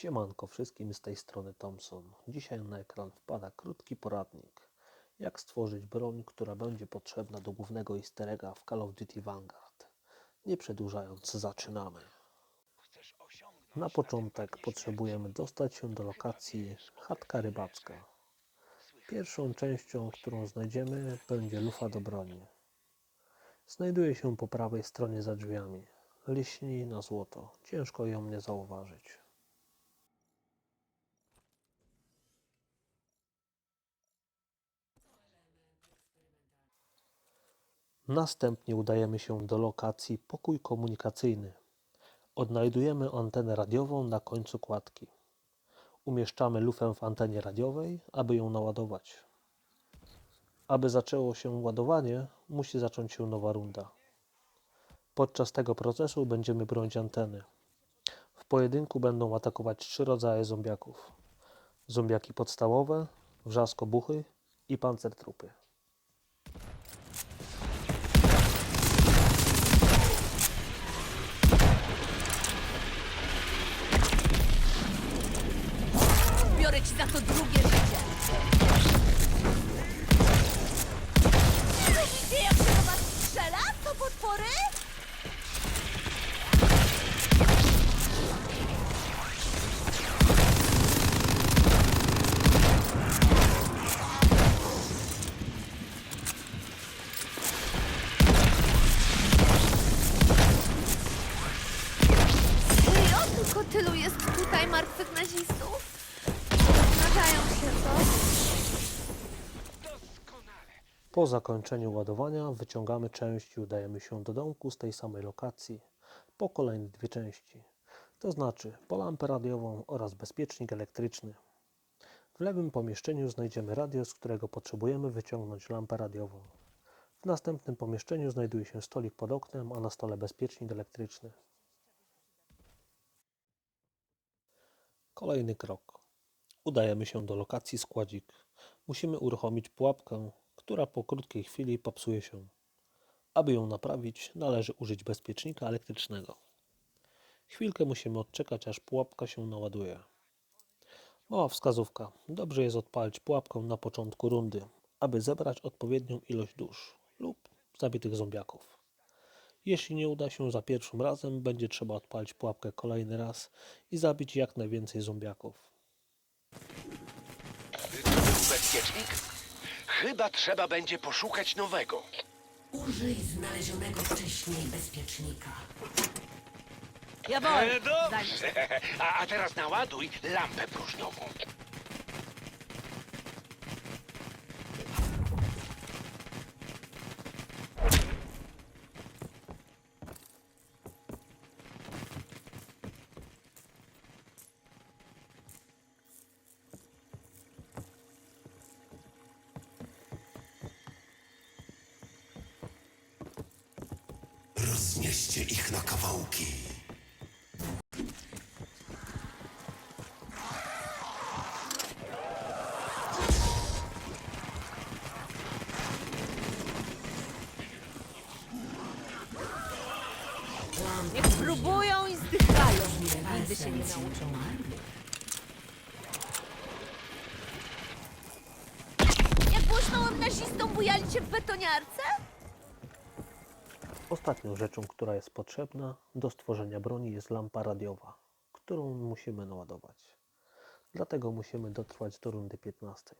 Siemanko wszystkim z tej strony Thompson. Dzisiaj na ekran wpada krótki poradnik, jak stworzyć broń, która będzie potrzebna do głównego easter egga w Call of Duty Vanguard. Nie przedłużając, zaczynamy. Na początek potrzebujemy dostać się do lokacji chatka rybacka. Pierwszą częścią, którą znajdziemy, będzie lufa do broni. Znajduje się po prawej stronie za drzwiami. Liśni na złoto. Ciężko ją nie zauważyć. Następnie udajemy się do lokacji pokój komunikacyjny. Odnajdujemy antenę radiową na końcu kładki. Umieszczamy lufę w antenie radiowej, aby ją naładować. Aby zaczęło się ładowanie, musi zacząć się nowa runda. Podczas tego procesu będziemy bronić anteny. W pojedynku będą atakować trzy rodzaje zombiaków. Zombiaki podstawowe, wrzaskobuchy i pancertrupy. Potwory? Serio? Tylko tylu jest tutaj martwych nazistów? Zdarzają się, co? Po zakończeniu ładowania wyciągamy część i udajemy się do domku z tej samej lokacji po kolejne dwie części, to znaczy po lampę radiową oraz bezpiecznik elektryczny. W lewym pomieszczeniu znajdziemy radio, z którego potrzebujemy wyciągnąć lampę radiową. W następnym pomieszczeniu znajduje się stolik pod oknem, a na stole bezpiecznik elektryczny. Kolejny krok. Udajemy się do lokacji składzik. Musimy uruchomić pułapkę, która po krótkiej chwili popsuje się. Aby ją naprawić, należy użyć bezpiecznika elektrycznego. Chwilkę musimy odczekać, aż pułapka się naładuje. Mała wskazówka. Dobrze jest odpalić pułapkę na początku rundy, aby zebrać odpowiednią ilość dusz lub zabitych zombiaków. Jeśli nie uda się za pierwszym razem, będzie trzeba odpalić pułapkę kolejny raz i zabić jak najwięcej zombiaków. Bezpiecznik? Chyba trzeba będzie poszukać nowego. Użyj znalezionego wcześniej bezpiecznika. Ja wolę. E, dobrze. A, a teraz naładuj lampę próżniową. Roznieście ich na kawałki. Niech próbują i zdychają. Nigdy się nie nauczą. Jak głośnołem nazistom, bujali cię w betoniarce? Ostatnią rzeczą, która jest potrzebna do stworzenia broni jest lampa radiowa, którą musimy naładować. Dlatego musimy dotrwać do rundy 15.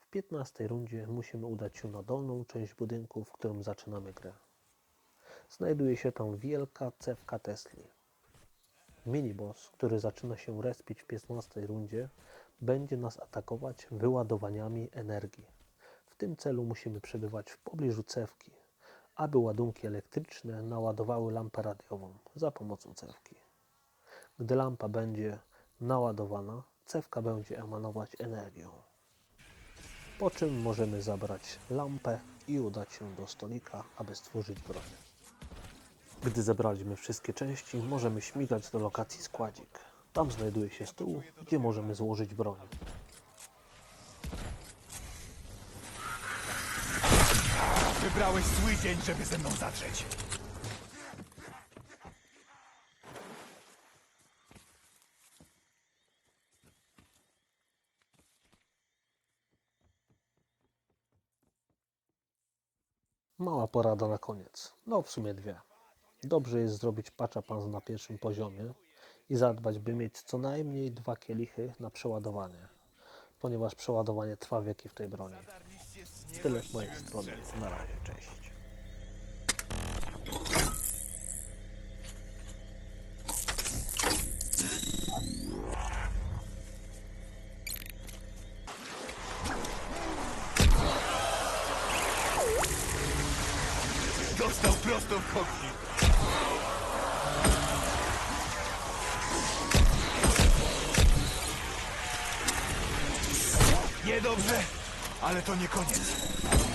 W 15 rundzie musimy udać się na dolną część budynku, w którym zaczynamy grę. Znajduje się tam wielka cewka Tesli. Miniboss, który zaczyna się respić w 15 rundzie, będzie nas atakować wyładowaniami energii. W tym celu musimy przebywać w pobliżu cewki, aby ładunki elektryczne naładowały lampę radiową za pomocą cewki. Gdy lampa będzie naładowana, cewka będzie emanować energią. Po czym możemy zabrać lampę i udać się do stolika, aby stworzyć broń. Gdy zebraliśmy wszystkie części, możemy śmigać do lokacji składzik. Tam znajduje się stół, gdzie możemy złożyć broń. Wybrałeś zły dzień, żeby ze mną zadrzeć. Mała porada na koniec. No w sumie dwie. Dobrze jest zrobić pacza pan na pierwszym poziomie i zadbać, by mieć co najmniej dwa kielichy na przeładowanie, ponieważ przeładowanie trwa wieki w tej broni tyle z mojej strony. Na razie, cześć. Dostał prosto w chodnik. Niedobrze! Ale to nie koniec.